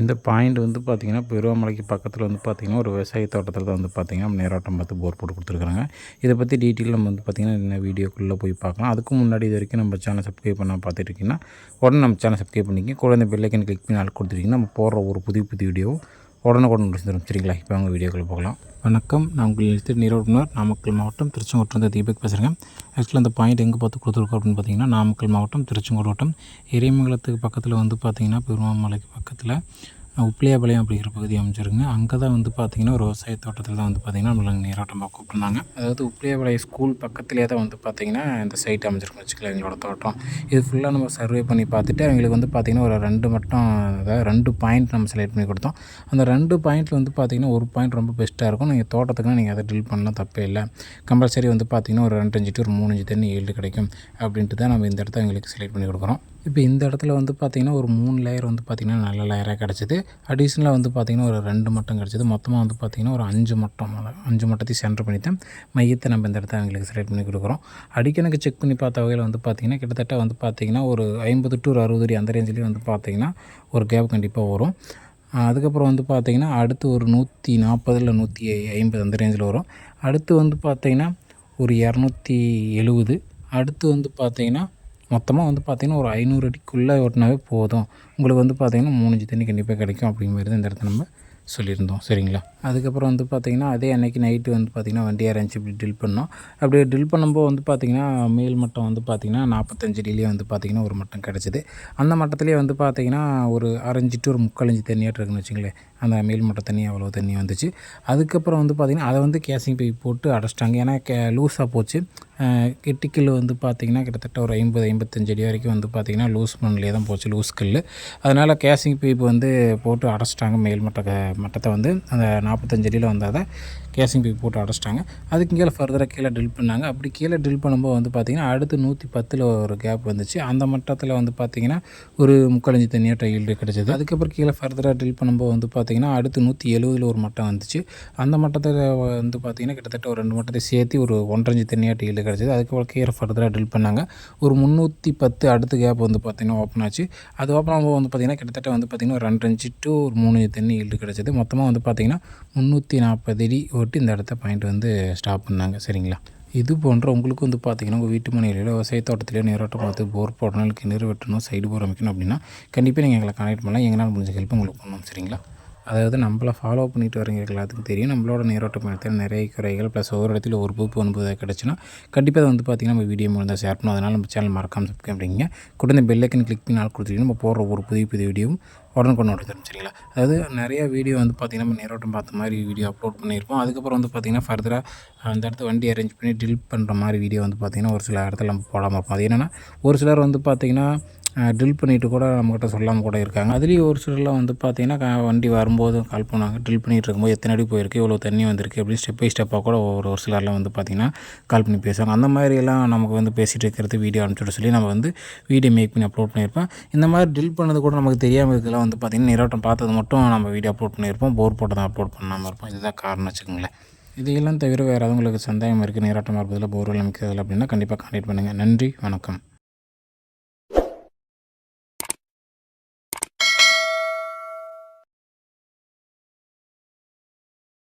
இந்த பாயிண்ட் வந்து பார்த்திங்கன்னா பெருவாமலைக்கு பக்கத்தில் வந்து பார்த்திங்கன்னா ஒரு விவசாய தோட்டத்தில் தான் வந்து பார்த்திங்கன்னா நேரோட்டம் பார்த்து போர் போட்டு கொடுத்துருக்குறாங்க. இதை பற்றி டீட்டெயில் நம்ம வந்து பார்த்திங்கன்னா என்ன வீடியோக்குள்ளே போய் பார்க்கலாம். அதுக்கு முன்னாடி இது வரைக்கும் நம்ம சேனல் சப்ஸ்கிரைப் பண்ணால் பார்த்துட்டு இருக்கீங்கன்னா உடனே நம்ம சேனல் சப்ஸ்கிரைப் பண்ணிக்கங்க. கூட இந்த பெல்லைக்கன் கிளிக் பண்ணி ஆள் கொடுத்துருக்கீங்கன்னா நம்ம போடுற ஒரு புது புது வீடியோவும் உடனே உடனே முடிச்சிடும் சரிங்களா? இப்போ அவங்க வீடியோக்குள்ளே போகலாம். வணக்கம். நான் உங்கள் எழுத்து நீரோட்டுனர் நாமக்கல் மாவட்டம் திருச்செங்கோட்டம் வந்து தீபக் பேசுகிறேன் ஆக்சுவலாக அந்த பாயிண்ட் எங்கே பார்த்து கொடுத்துருக்கோம் அப்படின்னு பார்த்தீங்கன்னா நாமக்கல் மாவட்டம் திருச்செங்கோடு வட்டம். இறைமங்கலத்துக்கு பக்கத்தில் வந்து பார்த்திங்கன்னா பெருமாமலைக்கு பக்கத்தில் உப்பிலியாபாளையம் அப்படிங்கிற பகுதி அமைச்சிருங்க அங்கே தான் வந்து பார்த்திங்கன்னா ஒரு விவசாய தோட்டத்தில் தான் வந்து பார்த்திங்கன்னா நம்மளை நீராட்டமாக கூப்பிட்டுருந்தாங்க அதாவது உப்பிலியாபாளையம் ஸ்கூல் பக்கத்துலேயே தான் வந்து பார்த்திங்கன்னா இந்த சைட் அமைச்சிருக்கோம் வச்சுக்கலாம் எங்களோட தோட்டம். இது ஃபுல்லாக நம்ம சர்வே பண்ணி பார்த்துட்டு அவங்களுக்கு வந்து பார்த்திங்கன்னா ஒரு ரெண்டு மட்டும் அதாவது ரெண்டு பாயிண்ட் நம்ம செலக்ட் பண்ணி கொடுத்தோம். அந்த ரெண்டு பாயிண்ட்டில் வந்து பார்த்திங்கன்னா ஒரு பாயிண்ட் ரொம்ப பெஸ்ட்டாக இருக்கும். நீங்கள் தோட்டத்துக்குனா நீங்கள் அதை ட்ரில் பண்ணலாம் தப்பே இல்லை. கம்பல்சரி வந்து பார்த்திங்கன்னா ஒரு ரெண்டு அஞ்சு டு ஒரு மூணு அஞ்சு தண்ணி ஏழு கிடைக்கும். அப்படின்ட்டு தான் நம்ம இந்த இடத்த எங்களுக்கு செலக்ட் பண்ணி கொடுக்குறோம். இப்போ இந்த இடத்துல வந்து பார்த்திங்கன்னா ஒரு மூணு லேயர் வந்து பார்த்திங்கன்னா நல்ல லேயராக கிடச்சிது அடிஷ்னலாக வந்து பார்த்திங்கன்னா ஒரு ரெண்டு மட்டம் கிடச்சிது மொத்தமாக வந்து பார்த்திங்கன்னா ஒரு அஞ்சு மட்டம் அஞ்சு மட்டத்தையும் சென்டர் பண்ணி மையத்தை நம்ம இந்த இடத்த எங்களுக்கு செலக்ட் பண்ணி கொடுக்குறோம் அடிக்கணக்கு செக் பண்ணி பார்த்த வகையில் வந்து பார்த்திங்கன்னா கிட்டத்தட்ட வந்து பார்த்திங்கன்னா ஒரு ஐம்பது டு ஒரு அறுபது அடி அந்த ரேஞ்சிலேயே வந்து பார்த்திங்கன்னா ஒரு கேப் கண்டிப்பாக வரும் அதுக்கப்புறம் வந்து பார்த்திங்கன்னா அடுத்து ஒரு நூற்றி நாற்பதில் நூற்றி ஐம்பது அந்த ரேஞ்சில் வரும் அடுத்து வந்து பார்த்திங்கன்னா ஒரு இரநூத்தி எழுபது அடுத்து வந்து பார்த்திங்கன்னா மொத்தமாக வந்து பார்த்திங்கன்னா ஒரு ஐநூறு அடிக்குள்ளே ஓட்டினாவே போதும். உங்களுக்கு வந்து பார்த்திங்கன்னா மூணு இன்ச்சு தண்ணி கண்டிப்பாக கிடைக்கும் அப்படிங்கிறது தான் இந்த இடத்துல நம்ம சொல்லியிருந்தோம். சரிங்களா? அதுக்கப்புறம் வந்து பார்த்திங்கன்னா அதே அன்னைக்கு நைட்டு வந்து பார்த்திங்கன்னா வண்டியாக இருந்துச்சு இப்படி ட்ரில் பண்ணோம். அப்படியே ட்ரில் பண்ணும்போது வந்து பார்த்திங்கன்னா மேல் மட்டம் வந்து பார்த்திங்கன்னா நாற்பத்தஞ்சு அடியிலே வந்து பார்த்திங்கன்னா ஒரு மட்டம் கிடச்சிது. அந்த மட்டத்துலேயே வந்து பார்த்திங்கன்னா ஒரு அரைஞ்சி டு ஒரு முக்கால் இஞ்சி தண்ணியாட்டு இருக்குன்னு வச்சுங்களேன். அந்த மேல் மட்டம் தண்ணி அவ்வளோ தண்ணி வந்துச்சு. அதுக்கப்புறம் வந்து பார்த்திங்கன்னா அதை வந்து கேசிங் போய் போட்டு அடைச்சிட்டாங்க. ஏன்னா கே லூஸாக போச்சு. கிட்டிக்கல் வந்து பார்த்திங்கன்னா கிட்டத்தட்ட ஒரு ஐம்பது ஐம்பத்தஞ்சு அடி வரைக்கும் வந்து பார்த்திங்கன்னா லூஸ் மண்ணிலே தான் போச்சு லூஸ் கல் அதனால் கேசிங் பீப் வந்து போட்டு அடைச்சிட்டாங்க மேல் மட்ட மட்டத்தை வந்து. அந்த நாற்பத்தஞ்சு அடியில் வந்தால் தான் கேசிங் பீப் போட்டு அடைச்சிட்டாங்க. அதுக்கு கீழே ஃபர்தராக கீழே ட்ரில் பண்ணாங்க. அப்படி கீழே ட்ரில் பண்ணும்போது வந்து பார்த்திங்கன்னா அடுத்து நூற்றி பத்தில் ஒரு கேப் வந்துச்சு. அந்த மட்டத்தில் வந்து பார்த்திங்கன்னா ஒரு முக்காலஞ்சு தண்ணியாக ஈல்டு கிடச்சிது. அதுக்கப்புறம் கீழே ஃபர்தராக ட்ரில் பண்ணும்போது வந்து பார்த்திங்கன்னா அடுத்து நூற்றி எழுபதில் ஒரு மட்டம் வந்துச்சு. அந்த மட்டத்தில் வந்து பார்த்திங்கன்னா கிட்டத்தட்ட ஒரு ரெண்டு மட்டத்தை சேர்த்து ஒரு ஒன்றரை தண்ணியாக டைல்டு கிடச்சிது. அதுக்கப்புறம் கீழே ஃபர்தராக ட்ரில் பண்ணாங்க. ஒரு முந்நூற்றி பத்து அடுத்த கேப் வந்து பார்த்திங்கன்னா ஓப்பன் ஆச்சு. அது ஓப்பன் ஆகும்போது வந்து பார்த்திங்கன்னா கிட்டத்தட்ட வந்து பார்த்திங்கன்னா ஒரு ரெண்டு இன்ச்சு டு ஒரு மூணு தென்னி ஈல்டு கிடச்சிது. மொத்தமாக வந்து பார்த்திங்கன்னா முந்நூற்றி நாற்பது அடி ஓட்டி இந்த இடத்த பாயிண்ட் வந்து ஸ்டாப் பண்ணாங்க. சரிங்களா? இது போன்ற உங்களுக்கு வந்து பார்த்திங்கன்னா உங்கள் வீட்டு மனையிலோ விவசாய தோட்டத்திலேயோ நீரோட்டம் பார்த்து போர் போடணும் கிணறு வெட்டணும் சைடு போர் அமைக்கணும் அப்படின்னா கண்டிப்பாக நீங்கள் எங்களை கனெக்ட் பண்ணலாம். எங்களால் முடிஞ்ச ஹெல்ப் உங்களுக்கு பண்ணணும் சரிங்களா? அதாவது நம்மளை ஃபாலோ பண்ணிட்டு வரீங்க எல்லாத்துக்கும் தெரியும். நம்மளோட நேரோட்டம் பயணத்தில் நிறைய குறைகள் ப்ளஸ் ஒவ்வொரு இடத்துல ஒரு பூப்பு ஒன்பது கிடச்சுன்னா கண்டிப்பாக அதை வந்து பார்த்திங்கன்னா நம்ம வீடியோ மூலம் தான் ஷேர் பண்ணணும். அதனால் நம்ம சேனல் மறக்காமல் சப்ஸ்கிரைப் பண்ணிங்க கூட இந்த பெல்லைக்கன் கிளிக் பண்ணி நாள் கொடுத்துட்டீங்கன்னா நம்ம போடுற ஒரு புதிய புதிய வீடியோவும் உடனுக்குடன் நோட்டி சரிங்களா? அதாவது நிறைய வீடியோ வந்து பார்த்திங்கன்னா நம்ம நேரோட்டம் பார்த்த மாதிரி வீடியோ அப்லோட் பண்ணியிருப்போம் அதுக்கப்புறம் வந்து பார்த்திங்கன்னா ஃபர்தராக அந்த இடத்த வண்டி அரேஞ்ச் பண்ணி டில் பண்ணுற மாதிரி வீடியோ வந்து பார்த்திங்கன்னா ஒரு சில இடத்துல நம்ம போடாமல் இருப்போம். அது என்னென்னா ஒரு சிலர் வந்து பார்த்திங்கன்னா ட்ரில் பண்ணிவிட்டு கூட நம்மக்கிட்ட சொல்லாமல் கூட இருக்காங்க. அதுலேயும் ஒரு சிலர்லாம் வந்து பார்த்திங்கன்னா வண்டி வரும்போது கால் பண்ணாங்க ட்ரில் பண்ணிகிட்டு இருக்கும்போது எத்தனை அடி போயிருக்கு இவ்வளோ தண்ணி வந்திருக்கு அப்படின்னு ஸ்டெப் பை ஸ்டெப்பாக கூட ஒரு ஒரு சிலர்லாம் வந்து பார்த்திங்கன்னா கால் பண்ணி பேசுவாங்க. அந்த மாதிரியெல்லாம் நமக்கு வந்து பேசிகிட்டு இருக்கிறது வீடியோ அனுப்பிச்சுட்டு சொல்லி நம்ம வந்து வீடியோ மேக் பண்ணி அப்லோட் பண்ணியிருப்பேன் இந்த மாதிரி ட்ரில் பண்ணது கூட நமக்கு தெரியாமல் இருக்கலாம் வந்து பார்த்திங்கன்னா நீரோட்டம் பார்த்தது மட்டும் நம்ம வீடியோ அப்லோட் பண்ணியிருப்போம். போர் போட்டு தான் அப்லோட் பண்ணாமல் இருப்போம். இதுதான் காரணம் வச்சுக்கோங்களேன். இதையெல்லாம் தவிர வேறு உங்களுக்கு சந்தேகம் இருக்குது நீராட்டம் இருப்பதில் போர்வெல் அமைக்கிறதில்ல அப்படின்னா கண்டிப்பாக கான்டெக்ட் பண்ணுங்கள் நன்றி வணக்கம்.